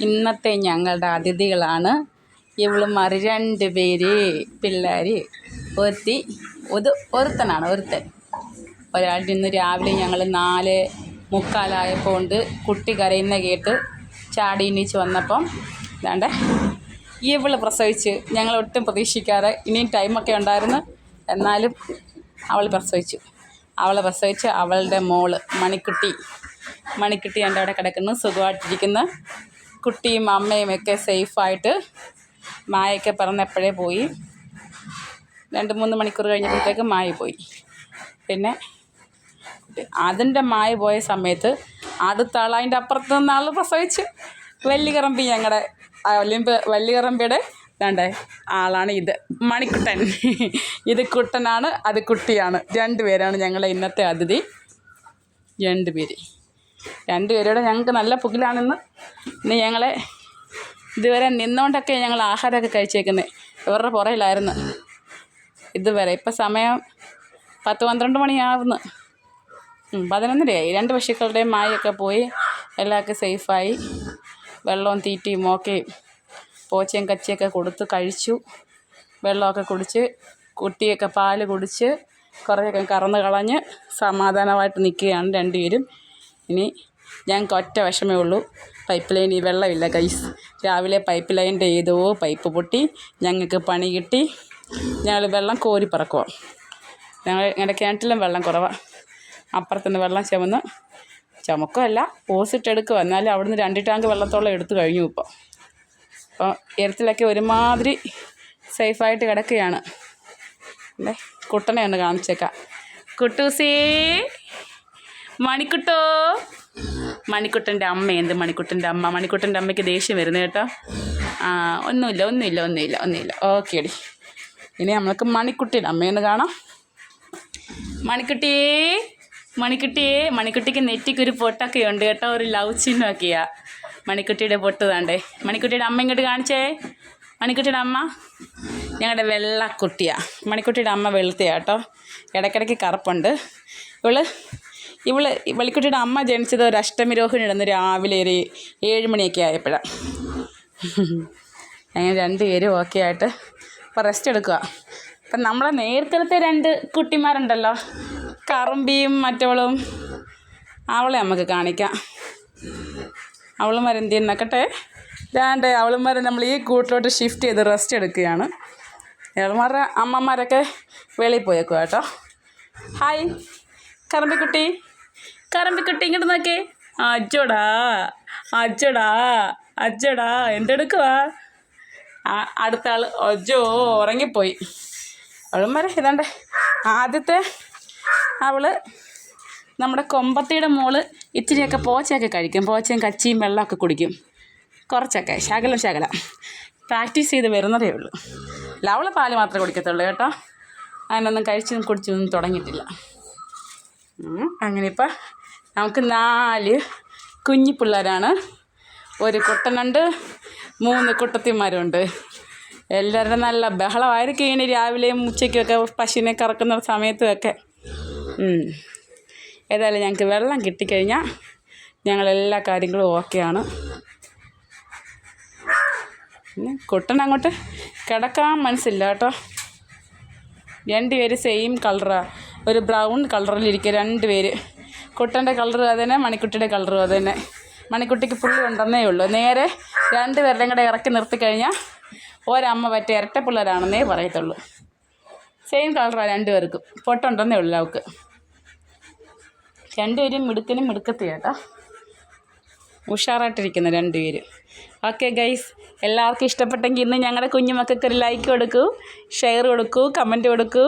ഇന്നത്തെ ഞങ്ങളുടെ അതിഥികളാണ്. ഇവളുമാർ രണ്ട് പേര് പിള്ളേർ ഒരുത്തി ഒരു ഒരുത്തനാണ് ഒരുത്തൻ. ഒരാളുടെ ഇന്ന് രാവിലെ ഞങ്ങൾ നാല് മുക്കാലായപ്പോൾ കൊണ്ട് കുട്ടി കരയുന്ന കേട്ട് ചാടി എണീച്ച് വന്നപ്പം ഇതാണ്ട് ഇവൾ പ്രസവിച്ച്. ഞങ്ങൾ ഒട്ടും പ്രതീക്ഷിക്കാതെ ഇനിയും ടൈമൊക്കെ ഉണ്ടായിരുന്നു. എന്നാലും അവൾ പ്രസവിച്ചു. അവളെ പ്രസവിച്ച് അവളുടെ മോൾ മണിക്കുട്ടി മണിക്കുട്ടി എന്റെ അവിടെ കിടക്കുന്നു സുഖമായിട്ടിരിക്കുന്നു. കുട്ടിയും അമ്മയും ഒക്കെ സേഫായിട്ട് മായൊക്കെ എപ്പോഴേ പോയി. രണ്ട് മൂന്ന് മണിക്കൂർ കഴിഞ്ഞപ്പോഴത്തേക്ക് മായ പോയി. പിന്നെ അതിന്റെ മായ പോയ സമയത്ത് അടുത്ത ആൾ അതിന്റെ അപ്പുറത്ത് നിന്ന് ആൾ പ്രസവിച്ച്. വല്ലികറമ്പി ഞങ്ങളുടെ വലിയ വല്ലികറമ്പിയുടെ വേണ്ടേ ആളാണ് ഇത്. മണിക്കുട്ടൻ. ഇത് കുട്ടനാണ് അത് കുട്ടിയാണ്. രണ്ടുപേരാണ് ഞങ്ങളെ ഇന്നത്തെ അതിഥി. രണ്ട് പേര് രണ്ട് പേരോടെ ഞങ്ങൾക്ക് നല്ല പുകിലാണെന്ന് ഇന്ന് ഞങ്ങളെ ഇതുവരെ നിന്നുകൊണ്ടൊക്കെ ഞങ്ങൾ ആഹാരമൊക്കെ കഴിച്ചേക്കുന്നത് ഇവരുടെ പുറയിലായിരുന്നു ഇതുവരെ. ഇപ്പം സമയം പത്ത് പന്ത്രണ്ട് മണിയാവുന്നു. പതിനൊന്നരയായി. രണ്ട് പശുക്കളുടെയും മായൊക്കെ പോയി. എല്ലാവർക്കും സേഫായി. വെള്ളവും തീറ്റയും ഓക്കെയും പോച്ചയും കച്ചിയൊക്കെ കൊടുത്ത് കഴിച്ചു. വെള്ളമൊക്കെ കുടിച്ച് കുട്ടിയൊക്കെ പാൽ കുടിച്ച് കുറേയൊക്കെ കറന്ന് കളഞ്ഞ് സമാധാനമായിട്ട് നിൽക്കുകയാണ് രണ്ടുപേരും. ഇനി ഞങ്ങൾക്ക് ഒറ്റ വിഷമേ ഉള്ളൂ. പൈപ്പ് ലൈനിൽ വെള്ളമില്ല കൈസ് രാവിലെ പൈപ്പ് ലൈനിന്റെ ഏതോ പൈപ്പ് പൊട്ടി ഞങ്ങൾക്ക് പണി കിട്ടി. ഞങ്ങൾ വെള്ളം കോരി പറക്കുക ഞങ്ങൾ ഞങ്ങളുടെ കിണറ്റിലും വെള്ളം കുറവാണ് അപ്പുറത്തുനിന്ന് വെള്ളം ചുമന്ന് ചുമക്കുമല്ല ഓസിട്ടെടുക്കുക എന്നാലും അവിടുന്ന് രണ്ട് ടാങ്ക് വെള്ളത്തോളം എടുത്തു കഴിഞ്ഞു ഇപ്പോൾ അപ്പോൾ എരത്തിലൊക്കെ ഒരുമാതിരി സേഫായിട്ട് കിടക്കുകയാണ്. അല്ലേ കുട്ടനെ ഒന്ന് കാണിച്ചേക്കാം. കുട്ടൂസേ. മണിക്കുട്ടോ. മണിക്കുട്ടന്റെ അമ്മ എന്ത് മണിക്കുട്ടന്റെ അമ്മ? മണിക്കുട്ടന്റെ അമ്മയ്ക്ക് ദേഷ്യം വരുന്നത് കേട്ടോ. ആ ഒന്നുമില്ല ഒന്നുമില്ല ഒന്നുമില്ല ഒന്നുമില്ല. ഓക്കെ അടി ഇനി നമ്മൾക്ക് മണിക്കുട്ടിയുടെ അമ്മയെന്ന് കാണാം. മണിക്കുട്ടിയേ മണിക്കുട്ടിയേ. മണിക്കുട്ടിക്ക് നെറ്റിക്ക് ഒരു പൊട്ടൊക്കെ ഉണ്ട് കേട്ടോ ഒരു ലവ് ചിഹ്നമൊക്കെയാ മണിക്കുട്ടിയുടെ പൊട്ട് താണ്ടേ. മണിക്കുട്ടിയുടെ അമ്മ ഇങ്ങോട്ട് കാണിച്ചേ. മണിക്കുട്ടിയുടെ അമ്മ. ഞങ്ങളുടെ വെള്ളക്കുട്ടിയാണ് മണിക്കുട്ടിയുടെ അമ്മ വെളുത്തയാട്ടോ ഇടയ്ക്കിടയ്ക്ക് കറുപ്പുണ്ട്. ഇവൾ ഇവൾ വെളിക്കുട്ടിയുടെ അമ്മ ജനിച്ചത് ഒരു അഷ്ടമി രോഹിണി ഇടുന്ന രാവിലെ ഒരു ഏഴ് മണിയൊക്കെ ആയപ്പോഴാണ് അങ്ങനെ രണ്ട് പേരും ഓക്കെ ആയിട്ട് ഇപ്പം റെസ്റ്റ് എടുക്കുക അപ്പം നമ്മളെ നേരത്തെ രണ്ട് കുട്ടിമാരുണ്ടല്ലോ. കറുമ്പിയും മറ്റവളും. അവളെ നമുക്ക് കാണിക്കാം. അവളുമാർ എന്ത് ചെയ്യുന്നക്കട്ടെ? രണ്ട് അവളുമാരെ നമ്മൾ ഈ കൂട്ടിലോട്ട് ഷിഫ്റ്റ് ചെയ്ത് റെസ്റ്റ് എടുക്കുകയാണ്. അവളുമാരുടെ അമ്മമാരൊക്കെ വെളിയിൽ പോയേക്കുക കേട്ടോ. ഹായ് കറമ്പിക്കുട്ടി കറമ്പിക്കുട്ടി ഇങ്ങോട്ട് നോക്കേ. അജ്ജോടാ അജ്ജടാ അജ്ജടാ എന്തെടുക്കുവാ? അടുത്ത ആൾ അജ്ജോ ഉറങ്ങിപ്പോയി. അവളുമാരെ ഇതാണ്ട്. ആദ്യത്തെ അവൾ നമ്മുടെ കൊമ്പത്തിയുടെ മോൾ ഇച്ചിരിയൊക്കെ പോച്ചയൊക്കെ കഴിക്കും. പോച്ചയും കച്ചിയും വെള്ളമൊക്കെ കുടിക്കും. കുറച്ചൊക്കെ ശകലം ശകലം. പ്രാക്ടീസ് ചെയ്ത് വരുന്നതേ ഉള്ളൂ. അല്ല അവൾ പാൽ മാത്രമേ കുടിക്കത്തുള്ളൂ കേട്ടോ. അതിനൊന്നും കഴിച്ചും കുടിച്ചൊന്നും തുടങ്ങിയിട്ടില്ല. അങ്ങനെ ഇപ്പം നമുക്ക് നാല് കുഞ്ഞു പിള്ളേരാണ്. ഒരു കുട്ടനുണ്ട് മൂന്ന് കുട്ടത്തിമാരുണ്ട്. എല്ലാവരുടെ നല്ല ബഹളമായിരിക്കും ഇങ്ങനെ രാവിലെയും ഉച്ചയ്ക്കുമൊക്കെ പശുവിനെ കറക്കുന്ന സമയത്തുമൊക്കെ. ഏതായാലും ഞങ്ങൾക്ക് വെള്ളം കിട്ടിക്കഴിഞ്ഞാൽ ഞങ്ങളെല്ലാ കാര്യങ്ങളും ഓക്കെയാണ്. കുട്ടൻ അങ്ങോട്ട് കിടക്കാൻ മനസ്സില്ല കേട്ടോ. രണ്ടുപേര് സെയിം കളറാണ് ഒരു ബ്രൗൺ കളറിലിരിക്കുക രണ്ട് പേര്. കുട്ടന്റെ കളർ അത് തന്നെ മണിക്കുട്ടിയുടെ കളറും അത് തന്നെ മണിക്കുട്ടിക്ക് പുള്ളി ഉണ്ടെന്നേ ഉള്ളൂ. നേരെ രണ്ട് പേരുടെയും കൂടെ ഇറക്കി നിർത്തി കഴിഞ്ഞാൽ ഒരമ്മ പറ്റിയ ഇരട്ട പിള്ളേരാണെന്നേ പറയത്തുള്ളൂ സെയിം കളറാണ് രണ്ടുപേർക്കും പൊട്ടുണ്ടെന്നേ ഉള്ളൂ അവൾക്ക് രണ്ടുപേരും മിടുക്കനും മിടുക്കത്തി കേട്ടോ ഉഷാറായിട്ടിരിക്കുന്നു രണ്ടുപേര് ഓക്കെ ഗൈസ് എല്ലാവർക്കും ഇഷ്ടപ്പെട്ടെങ്കിൽ ഇന്ന് ഞങ്ങളുടെ കുഞ്ഞുമക്കൾക്ക് ഒരു ലൈക്ക് കൊടുക്കൂ ഷെയർ കൊടുക്കൂ കമന്റ് കൊടുക്കൂ.